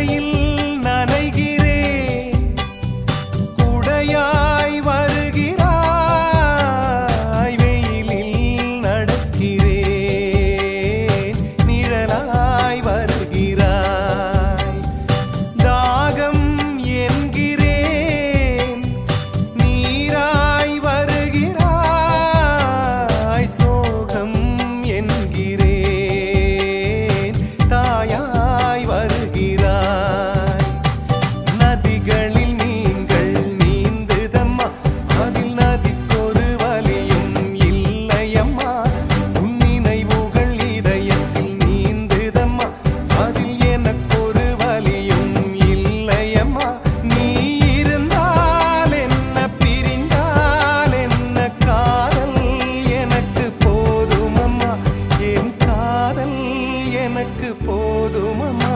வாழ்க்கையில் எனக்கு போதுமம்மா?